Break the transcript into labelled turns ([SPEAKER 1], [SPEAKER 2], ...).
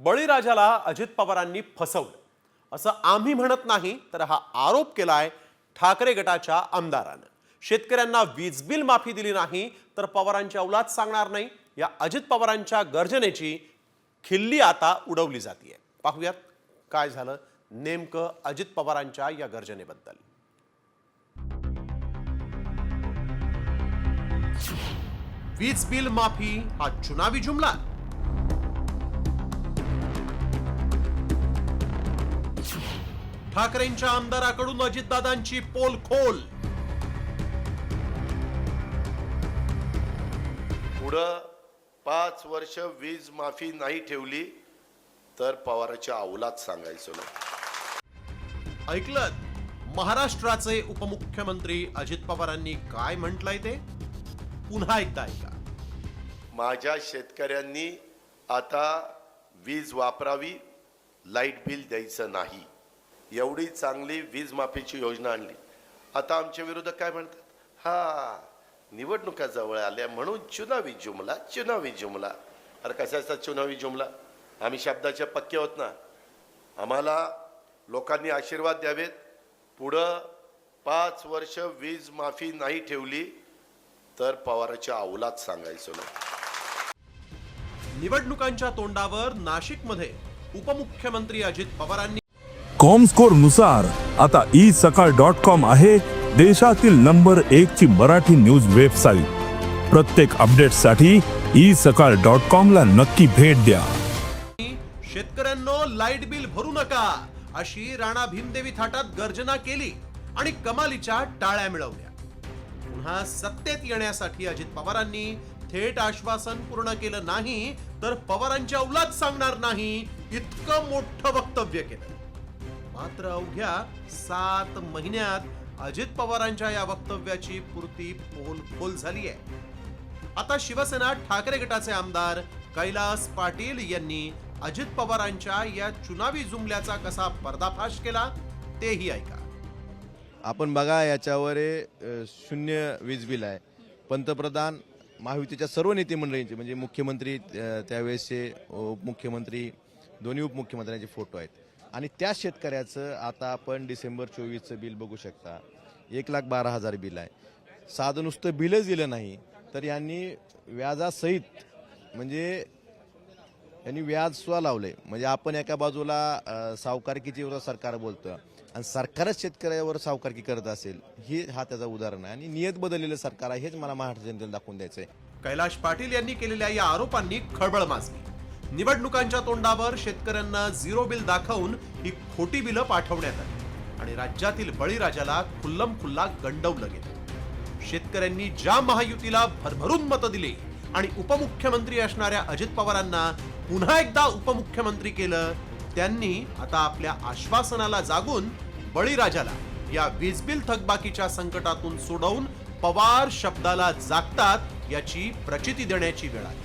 [SPEAKER 1] बळीराजाला अजित पवारांनी फसवलं. असं आम्ही म्हणत नाही तर हा आरोप केलाय ठाकरे गटाच्या आमदारानं. शेतकऱ्यांना वीज बिल माफी दिली नाही तर पवारांची अवलाद सांगणार नाही. या अजित पवारांच्या गर्जनेची खिल्ली आता उडवली जाते पाहूयात काय झालं नेमकं अजित पवारांच्या या गर्जनेबद्दल. वीज बिल माफी हा चुनावी जुमला. ठाकरेंच्या आमदाराकडून अजितदादांची पोल खोल
[SPEAKER 2] पुढं पाच वर्ष वीज माफी नाही ठेवली तर पवाराच्या अवलाद सांगायचो ना
[SPEAKER 1] ऐकलं महाराष्ट्राचे उपमुख्यमंत्री अजित पवारांनी काय म्हटलंय ते? पुन्हा एकदा ऐका.
[SPEAKER 2] माझ्या शेतकऱ्यांनी आता वीज वापरावी लाइट बिल द्यायचं नाही. एवढी चांगली वीज माफीची योजना आणली. आता आमच्या विरोधक काय म्हणतात? हा निवडणुका जवळ आल्या म्हणून चुनावी जुमला चुनावी जुमला. अरे कशाचा चुनावी जुमला? आम्ही शब्दाचे पक्के होत ना. आम्हाला लोकांनी आशीर्वाद द्यावेत. पुढं पाच वर्ष वीज माफी नाही ठेवली तर पवाराच्या अवलात सांगायचो ना.
[SPEAKER 1] निवडणुकांच्या तोंडावर नाशिकमध्ये उपमुख्यमंत्री अजित पवारांनी
[SPEAKER 3] कॉमस्कोरनुसार आता ई सकाळ डॉट कॉम आहे देशातील नंबर एक ची मराठी न्यूज वेबसाईट प्रत्येक अपडेटसाठी ई सकाळ डॉट कॉम ला नक्की भेट द्या.
[SPEAKER 1] शेतकऱ्यांनो लाइट बिल भरू नका. अशी राणा भीमदेवी थाटात गर्जना केली आणि कमालीच्या टाळ्या मिळवल्या. पुन्हा सत्तेत येण्यासाठी अजित पवारांनी थेट आश्वासन पूर्ण केलं नाही तर पवारांच्या अवलाद सांगणार नाही इतकं मोठं वक्तव्य केलं. मात्र अवघ्या सात महिन्यात अजित पवारांच्या या वक्तव्याची पूर्ती पोल खोल झाली आहे. आता शिवसेना ठाकरे गटाचे आमदार कैलास पाटील यांनी अजित पवारांच्या या चुनावी जुमल्याचा कसा पर्दाफाश केला तेही ऐका.
[SPEAKER 4] आपण बघा याच्यावर शून्य वीज बिल आहे. पंतप्रधान महायुतीच्या सर्व नेतेमंडळींचे म्हणजे मुख्यमंत्री त्यावेळेसचे उपमुख्यमंत्री दोन्ही उपमुख्यमंत्र्यांचे फोटो आहेत. आणि त्या शेतकऱ्याचं आता आपण डिसेंबर चोवीसचं बिल बघू शकता. एक लाख बारा हजार बिल आहे. साधं नुसतं बिलच दिलं नाही तर यांनी व्याजासहित म्हणजे यांनी व्याज सुद्धा लावले म्हणजे आपण एका बाजूला सावकारकीची विरोधात सरकार बोलतं आणि सरकारच शेतकऱ्यावर सावकारकी करत असेल हे हा त्याचा उदाहरण आहे. आणि नियत बदललेलं सरकार आहे हेच मला महाराष्ट्र जनतेला दाखवून द्यायचं आहे
[SPEAKER 1] कैलाश पाटील यांनी केलेल्या या आरोपांनी खळबळ माजली. निवडणुकांच्या तोंडावर शेतकऱ्यांना झिरो बिल दाखवून ही खोटी बिलं पाठवण्यात आली. आणि राज्यातील बळीराजाला खुल्लम खुल्ला गंडवलं गेलं. शेतकऱ्यांनी ज्या महायुतीला भरभरून मतं दिली आणि उपमुख्यमंत्री असणाऱ्या अजित पवारांना पुन्हा एकदा उपमुख्यमंत्री केलं त्यांनी आता आपल्या आश्वासनाला जागून बळीराजाला या वीज बिल थकबाकीच्या संकटातून सोडवून पवार शब्दाला जागतात याची प्रचिती देण्याची वेळ आली.